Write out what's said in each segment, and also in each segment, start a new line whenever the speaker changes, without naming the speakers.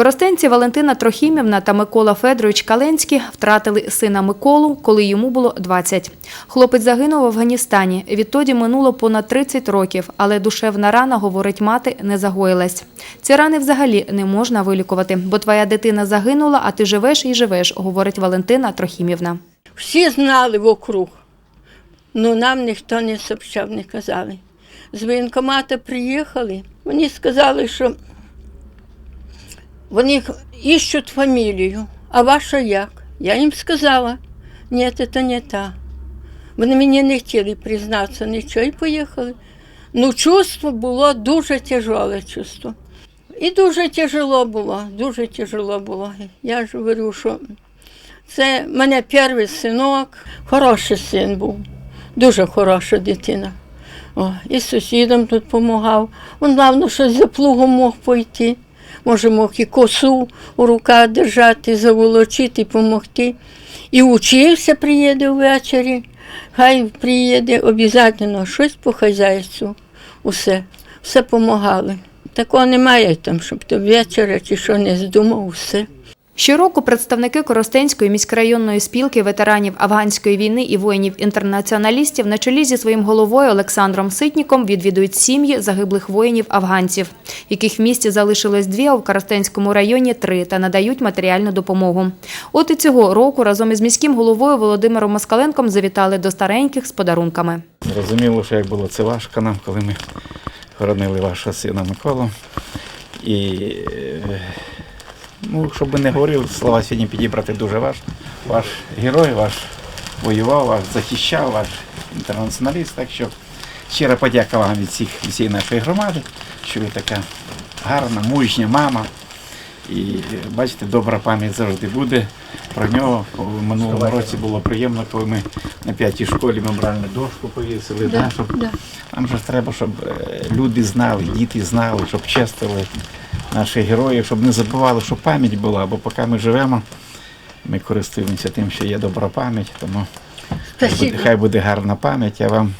Коростенці Валентина Трохімівна та Микола Федорович Каленський втратили сина Миколу, коли йому було 20. Хлопець загинув в Афганістані. Відтоді минуло понад 30 років, але душевна рана, говорить мати, не загоїлась. Ці рани взагалі не можна вилікувати, бо твоя дитина загинула, а ти живеш і живеш, говорить Валентина Трохімівна.
Всі знали вокруг, але нам ніхто не сообщав, не казали. З воєнкомата приїхали, вони сказали, що вони іщуть фамілію. А ваша як? Я їм сказала, ні, це не та. Вони мені не хотіли признатися нічого і поїхали. Ну, чувство було дуже тяжеле чувство. І дуже тяжело було, дуже тяжело було. Я ж говорю, що це в мене перший синок, хороший син був, дуже хороша дитина. О, і сусідам тут допомагав. Він, главное, щось за плугом мог пойти. Може, мог і косу у руках держати, заволочити, допомогти. І учився, приїде ввечері. Хай приїде обов'язково щось по хазяйству. Усе, все допомагали. Такого немає там, щоб то вечора чи що не здумав, все.
Щороку представники Коростенської міськрайонної спілки ветеранів афганської війни і воїнів-інтернаціоналістів на чолі зі своїм головою Олександром Ситніком відвідують сім'ї загиблих воїнів-афганців, яких в місті залишилось дві, а в Коростенському районі три, та надають матеріальну допомогу. От і цього року разом із міським головою Володимиром Москаленком завітали до стареньких з подарунками.
Зрозуміло, що як було це важко нам, коли ми хоронили вашого сина Миколу. І е, ну, щоб ми не говорили, слова сьогодні підібрати дуже важко. Ваш герой, ваш воював, ваш захищав, ваш інтернаціоналіст. Так що щира подяка вам від всіх всієї нашої громади, що ви така гарна, мужня мама. І бачите, добра пам'ять завжди буде про нього. В минулому році було приємно, коли ми на п'ятій школі меморальну дошку повісили. Да, щоб, Нам же треба, щоб е, люди знали, діти знали, щоб честили наших героїв, щоб не забували, що пам'ять була, бо поки ми живемо, ми користуємося тим, що є добра пам'ять, тому хай буде, хай буде гарна пам'ять, Я вам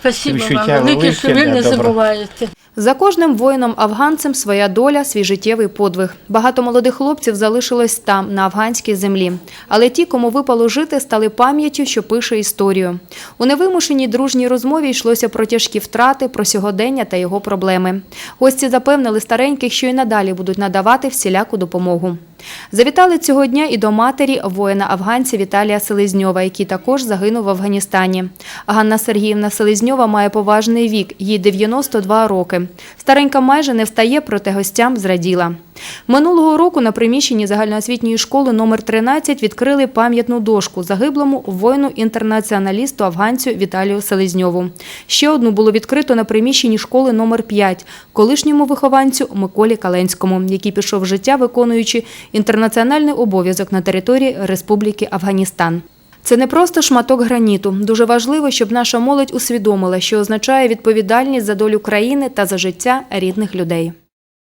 Спасибо вам велике, що ви не
добро.
забуваєте.
За кожним воїном-афганцем своя доля, свій життєвий подвиг. Багато молодих хлопців залишилось там, на афганській землі. Але ті, кому випало жити, стали пам'яттю, що пише історію. У невимушеній дружній розмові йшлося про тяжкі втрати, про сьогодення та його проблеми. Гості запевнили стареньких, що й надалі будуть надавати всіляку допомогу. Завітали цього дня і до матері воїна-афганця Віталія Селезньова, який також загинув в Афганістані. Ганна Сергіївна Селезньова має поважний вік, їй 92 роки. Старенька майже не встає, проте гостям зраділа. Минулого року на приміщенні загальноосвітньої школи номер 13 відкрили пам'ятну дошку загиблому воїну-інтернаціоналісту афганцю Віталію Селезньову. Ще одну було відкрито на приміщенні школи номер 5 колишньому вихованцю Миколі Каленському, який пішов життя, виконуючи інтернаціональний обов'язок на території Республіки Афганістан. Це не просто шматок граніту. Дуже важливо, щоб наша молодь усвідомила, що означає відповідальність за долю країни та за життя рідних людей.